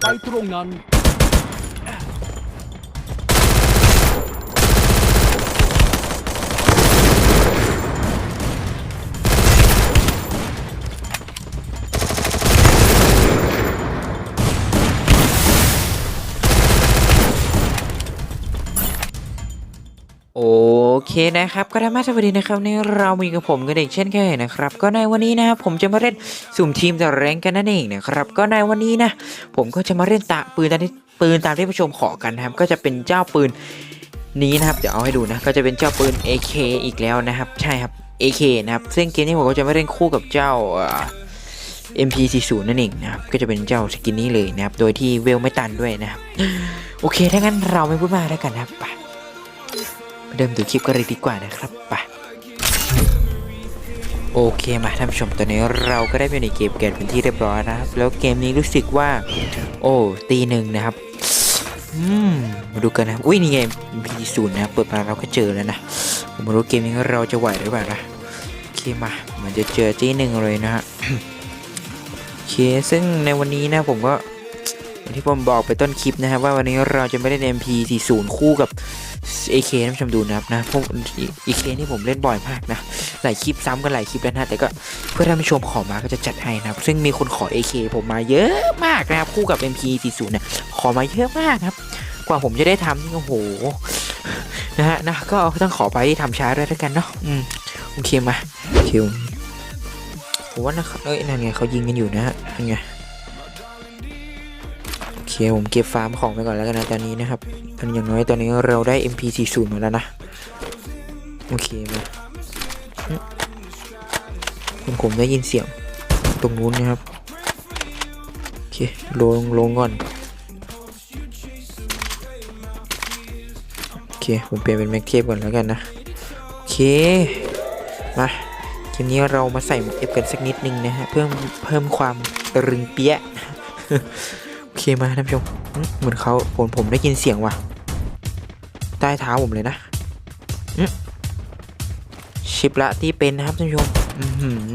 ไปตรงนั้นโอ เคนะครับ ก็ได้มาสวัสดีนะครับในเรามีกับผมกันเด็กเช่นเคยนะครับ ก็ในวันนี้นะครับผมจะมาเล่นสุ่มทีมแต่แรงกันนั่นเองนะครับ ก็ในวันนี้นะ ผมก็จะมาเล่นตะปืนตามที่ปืนตามที่ผู้ชมขอกันนะครับ ก็จะเป็นเจ้าปืนนี้นะครับเดี๋ยวเอาให้ดูนะ ก็จะเป็นเจ้าปืน AK อีกแล้วนะครับ ใช่ครับ AK นะครับซึ่งเกมนี้ผมก็จะม่เล่นคู่กับเจ้าเอ่อ MP40 นั่นเองนะครับ ก็จะเป็นเจ้าสกินนี้เลยนะครับ โดยที่เวลไม่ตันด้วยนะครับ โอเค ถ้างั้นเราไม่พูดมากแล้วกันนะครับไป เริ่มดูคลิปกันเลยดีกว่านะครับไปโอเคมาท่านผู้ชมตอนนี้เราก็ได้ไปในเกมเกิดเป็นที่เรียบร้อยนะครับ แล้วเกมนี้รู้สึกว่า โอ้ตีหนึ่งนะครับอืมมาดูกันนะอุ้ยนี่ไงพีศูนย์นะเปิดมาเราก็เจอแล้วนะผมไม่รู้เกมนี้เราจะไหวหรือเปล่านะโอเคมามันจะเจอตีหนึ่งเลยนะฮะโอเคซึ่งในวันนี้นะผมก็ ที่ผมบอกไปต้นคลิปนะครับว่าวันนี้เราจะไม่ได้ MP40 คู่กับ AK ท่านผู้ชมดูนะครับนะพวก AK นี่ผมเล่นบ่อยมากนะหลายคลิปซ้ำกันหลายคลิปแล้วนะแต่ก็เพื่อท่านผู้ชมขอมาก็จะจัดให้นะครับ ซึ่งมีคนขอ AK ผมมาเยอะมากนะครับคู่กับ MP40 เนี่ยขอมาเยอะมากครับ กว่าผมจะได้ทำนี่โอ้โหนะฮะนะก็ต้องขอไปทำช้าด้วยแล้วกันเนาะอืมโอเคมาคิวผมว่านะเอ้ยนั่นไงเขายิงกันอยู่นะฮะนั่นไง เคผมเก็บฟาร์มของไปก่อนแล้วกันนะตอนนี้นะครับตอนอย่างน้อยตอนนี้เราได้ MP40 มาแล้วนะ โอเคมาผมผมได้ยินเสียงตรงนู้นนะครับ โอเค ลงลงก่อน โอเค ผมเปลี่ยนเป็นแม็กเทปก่อนแล้วกันนะ โอเค มาเกมนี้เรามาใส่เอฟกันสักนิดนึงนะฮะ เพิ่มเพิ่มความตรึงเปี้ย เคมาท่านผู้ชมเหมือนเขาผมผมได้ยินเสียงว่ะ ใต้เท้าผมเลยนะชิปละที่เป็นนะครับท่านผู้ชม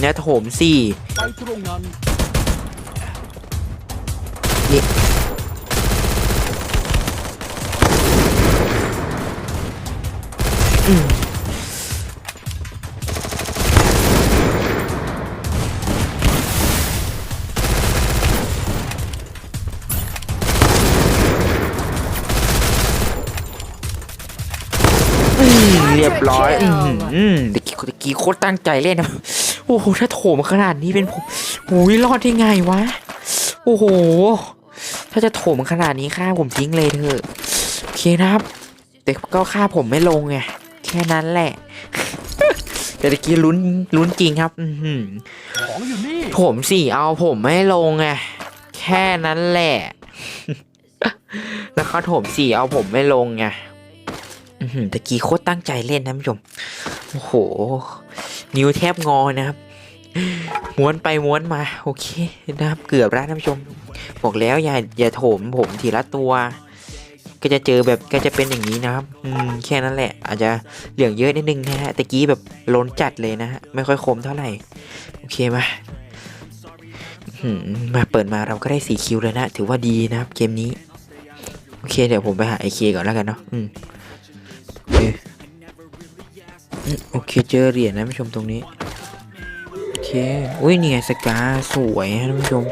เนี่ยโถมสี่นั้นอืม รียบร้อยอืมอืมตะกี้ตะกี้โคตรตั้งใจเล่นนะโอ้โหถ้าโถมขนาดนี้เป็นผมโอ้ยรอดได้ไงวะโอ้โห ถ้าจะโถมขนาดนี้ฆ่าผมทิ้งเลยเถอะโอเคนะครับ แต่ก็ฆ่าผมไม่ลงไงแค่นั้นแหละแต่ตะกี้ลุ้นลุ้นจริงครับ อือหือของอยู่นี่ผมสี่เอาผมไม่ลงไงแค่นั้นแหละ แล้วเขาโถมสี่เอาผมไม่ลงไงอื้อหือ ตะกี้โคตรตั้งใจเล่นนะท่านผู้ชม โอ้โห นิ้วแทบงอนะครับ ม้วนไปม้วนมา โอเคนะครับ เกือบแล้วท่านผู้ชม บอกแล้วอย่าอย่าโถมผมทีละตัว ก็จะเจอแบบก็จะเป็นอย่างนี้นะครับ อืมแค่นั้นแหละ อาจจะเหลืองเยอะนิดนึงนะฮะตะกี้แบบล้นจัดเลยนะฮะ ไม่ค่อยคมเท่าไหร่ โอเคมาอื้อหือมาเปิดมาเราก็ได้สีคิวเลยนะ ถือว่าดีนะครับ เกมนี้ โอเคเดี๋ยวผมไปหาไอเคก่อนแล้วกันเนาะอืม โอเคโอเคเจอเหรียญนะท่านผู้ชมตรงนี้ โอเค อุ้ยนี่ไงสกาสวยฮะท่านผู้ชม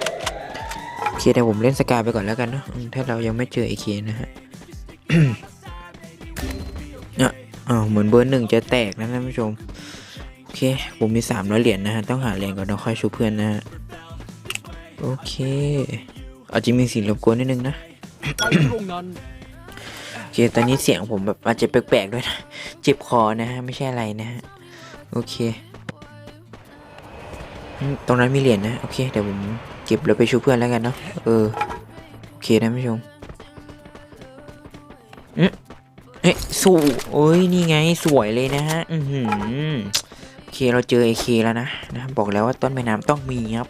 โอเคเดี๋ยวผมเล่นสกาไปก่อนแล้วกันเนาะถ้าเรายังไม่เจอไอเคนะฮะเนี่อ้าวเหมือนเบอร์หนึ่งจะแตกนะท่านผู้ชม โอเค ผมมีสามร้อยเหรียญนะฮะ ต้องหาเหรียญก่อนแล้วค่อยชูเพื่อนนะฮะ โอเค อาจจะมีสิ่งรบกวนนิดนึงนะ เคตอนนี้เสียงผมแบบอาจจะแปลกๆด้วยนะเจ็บคอนะฮะไม่ใช่อะไรนะฮะโอเคตรงนั้นมีเหรียญนะโอเคเดี๋ยวผมเก็บแล้วไปชูเพื่อนแล้วกันเนาะเออโอเคนะผู้ชมอืมเอ๊ะสู้โอ้ยนี่ไงสวยเลยนะฮะอือหือโอเคเราเจอไอเคแล้วนะนะบอกแล้วว่าต้นแม่น้ำต้องมีครับ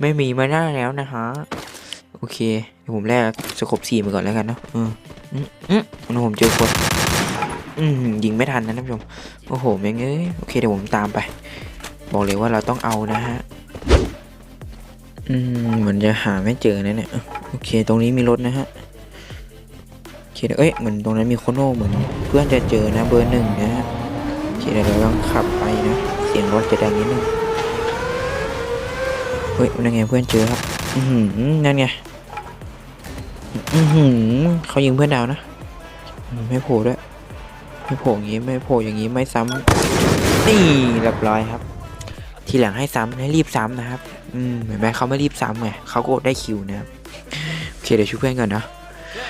ไม่มีมาได้แล้วนะฮะโอเคเดี๋ยวผมแลกสกบสี่มาก่อนแล้วกันเนาะอือืม อืมผมเจอคนอืมยิงไม่ทันนะท่านผู้ชมโอ้โหแม่งเอ้ยโอเคเดี๋ยวผมตามไป บอกเลยว่าเราต้องเอานะฮะอืมเหมือนจะหาไม่เจอนะเนี่ยโอเค ตรงนี้มีรถนะฮะโอเคเดี๋ยวเอ้ยเหมือนตรงนั้นมีโคโน่เหมือนเพื่อนจะเจอนะเบอร์หนึ่งนะฮะโอเคเดี๋ยวเราต้องขับไปนะ เสียงรถจะดังนิดนึงเฮ้ยนั่นไงเพื่อนเจอครับ อือหือนั่นไง อือหือเขายิงเพื่อนดาวนะ ไม่โผล่ด้วย ไม่โผล่อย่างงี้ไม่โผล่อย่างงี้ไม่ซ้ำนี่เรียบร้อยครับ ทีหลังให้ซ้ำให้รีบซ้ำนะครับ อืมเห็นไหมเขาไม่รีบซ้ำไงเขาก็ได้คิวนะครับโอเคเดี๋ยวช่วยเพื่อนก่อนนะ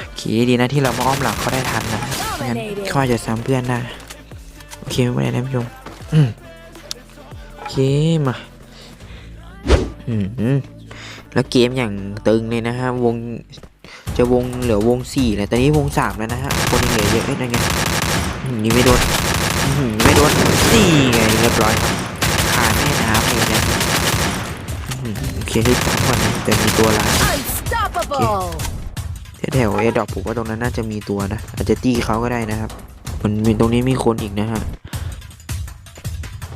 โอเคดีนะที่เรามาอ้อมหลังเขาได้ทันนะไม่งั้นเขาอาจจะซ้ำเพื่อนได้โอเคไม่เป็นไรนะพี่ชมอืมโอเคมาอืมแล้วเกมอย่างตึงเลยนะฮะวง จะวงเหลือวงสี่แล้วตอนนี้วงสามแล้วนะฮะ คนยังเหลือเยอะเอ้ยนั่นไงอืมยิงไม่โดนอืมยิงไม่โดนนี่ไงเรียบร้อยครับขาดแม่น้ำเลยนะอืมโอเครีบซ้ำก่อนนะแต่มีตัวร้าย Unstoppable! แถวๆเอดอกผมว่าตรงนั้นน่าจะมีตัวนะ อาจจะตีเขาก็ได้นะครับ มันมีตรงนี้มีคนอีกนะฮะ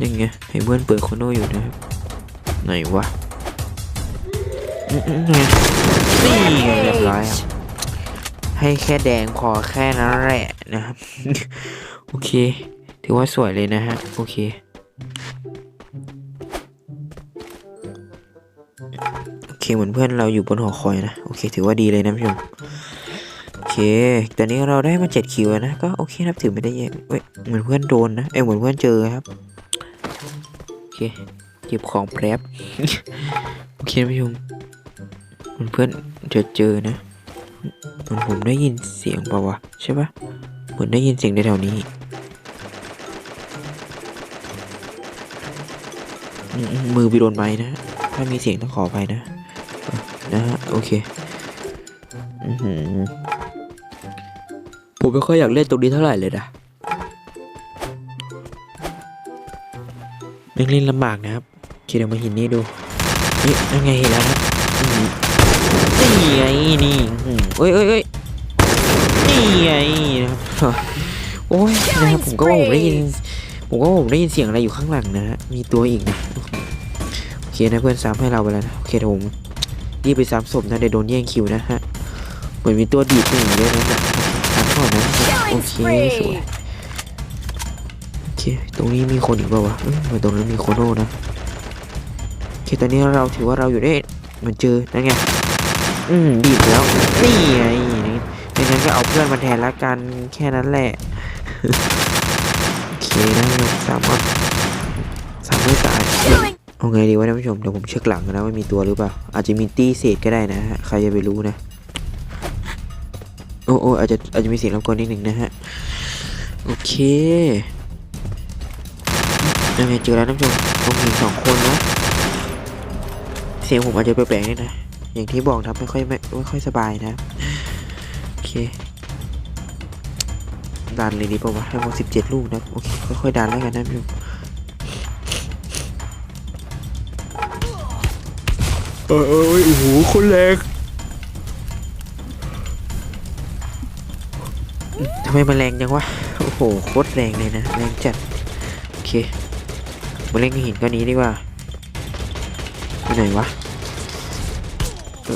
ยังไงให้เพื่อนเปิดโคโน่อยู่นะครับไหนวะอืมๆไง นี่เรียบร้อยครับให้แค่แดงพอแค่นั้นแหละนะครับ โอเค ถือว่าสวยเลยนะฮะ โอเค โอเคเหมือนเพื่อนเราอยู่บนหอคอยนะ โอเค ถือว่าดีเลยนะพี่ชมโอเค ตอนนี้เราได้มาเจ็ดคิวแล้วนะ ก็โอเคนะครับถือไม่ได้แย่เว้ย เหมือนเพื่อนโดนนะ เอ้ยเหมือนเพื่อนเจอครับ โอเค เก็บของแป๊บ โอเคพี่ชม เพื่อนจะเจอนะเหมือนผมได้ยินเสียงเปล่าวะใช่ปะเหมือนได้ยินเสียงในแถวนี้มือไปโดนไม้นะ ถ้ามีเสียงต้องขออภัยนะ นะฮะ โอเคอผมไม่ค่อยอยากเล่นตรงนี้เท่าไหร่เลยนะยังเล่นลำบากนะครับคเดี๋ยวมาหินนี่ดู นี่นั่นไงเห็นแล้วนะอื้อหือ นี่ไงนี่อื้อหือเอ้ยเอ้ยเอ้ยนี่ไงนะครับโอ้ยนะครับผมก็ว่าผมได้ยินผมก็ว่าผมได้ยินเสียงอะไรอยู่ข้างหลังนะฮะมีตัวอีกนะโอเคนะเพื่อนซ้ำให้เราไปแล้วนะโอเคเดี๋ยวผมรีบไปซ้ำศพนะเดี๋ยวโดนแย่งคิวนะฮะเหมือนมีตัวดีดหนึ่งด้วยนะฮะซ้ำก่อนนะโอ Killing เคสวย spree! โอเคตรงนี้มีคนอีกเปล่าวะเอ้ยเหมือนตรงนั้นมีโคโน่นะโอเคตอนนี้เราถือว่าเราอยู่ได้เหมันเจอนั่นไง อืมดีดแล้วนี่ไงนี่ไม่งั้นก็เอาเพื่อนมาแทนละกันแค่นั้นแหละโอเคนะสามารถสามารถตายเอาไงดีวะท่านผู้ชมเดี๋ยวผมเช็คหลังนะว่ามีตัวหรือเปล่าอาจจะมีตี้เศษก็ได้นะฮะใครจะไปรู้นะโอ้โอ้อาจจะอาจจะมีเสียงรบกวนนิดหนึ่งนะฮะโอเคยังไงเจอแล้วท่านผู้ชมผมเห็นสองคนนะเสียงผมอาจจะแปลกๆนิดนะ อย่างที่บอกครับไม่ค่อยไม่ไม่ค่อยสบายนะโอเคดันเลยดีป่าวะให้ผมสิบเจ็ดลูกนะโอเคค่อยๆดันแล้วกันนะท่านผู้ชมเออเออโอ้โหคนแรงทำไมมันแรงจังวะโอ้โหโคตรแรงเลยนะแรงจัดโอเคมาเล่นกับหินก้อนนี้ดีกว่าไปไหนวะเ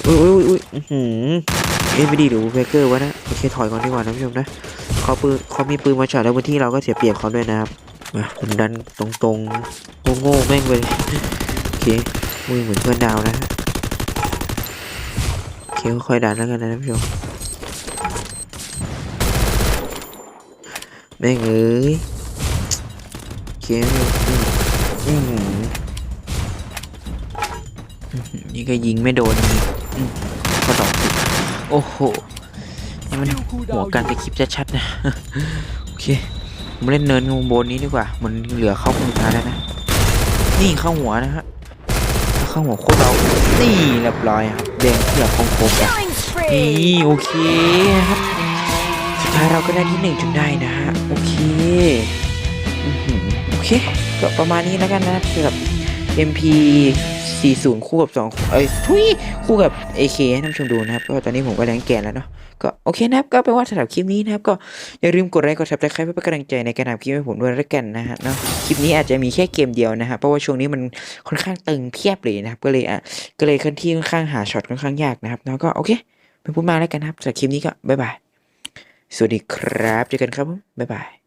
อยอยเอยอื้อหือเอ็นบีดีหรือเบเกอร์วะนะโอเคถอยก่อนดีกว่านะผู้ชมนะเขาปืนเขามีปืนมาฉายแล้วพื้นที่เราก็เสียเปรียบเขาด้วยนะครับมาผมดันตรงๆโง่ๆแม่งไปเลยโอเคมือเหมือนเพื่อนดาวนะโอเคค่อยๆดันแล้วกันนะท่านผู้ชมแม่งเอ้ยโอเคอืมอืม นี่ก็ยิงไม่โดนอีกอืมก็ดอกอีกโอ้โห นี่มันหัวการไปคลิปชัดๆนะ โอเค ผมเล่นเนินงบนนี้ดีกว่า มันเหลือเข้ามือท้ายแล้วนะ นี่เข้าหัวนะฮะถ้าเข้าหัวโคตรเรา นี่เรียบร้อยครับแดงเขียวของผมนี่โอเคครับ สุดท้ายเราก็ได้ที่หนึ่งจนได้นะฮะ โอเคอื้อหือโอเค ก็ประมาณนี้แล้วกันนะสำหรับ MP 40 คู่กับ 2 เอ้ยทุยคู่กับ AK ให้ท่านชมดูนะครับ ก็ตอนนี้ผมก็แรงแกนแล้วเนาะก็โอเคนะครับ ก็เป็นว่าสำหรับคลิปนี้นะครับ ก็อย่าลืมกดไลค์กด subscribe เพื่อเป็นกำลังใจในการทำคลิปให้ผมด้วยแล้วกันนะฮะเนาะคลิปนี้อาจจะมีแค่เกมเดียวนะฮะเพราะว่าช่วงนี้มันค่อนข้างตึงเพียบเลยนะครับ ก็เลยอะก็เลยค่อนที่ค่อนข้างหาช็อตค่อนข้างยากนะครับแล้วก็โอเคไม่พูดมาแล้วกันครับสำหรับคลิปนี้ก็บ๊ายบายสวัสดีครับเจอกันครับบ๊ายบาย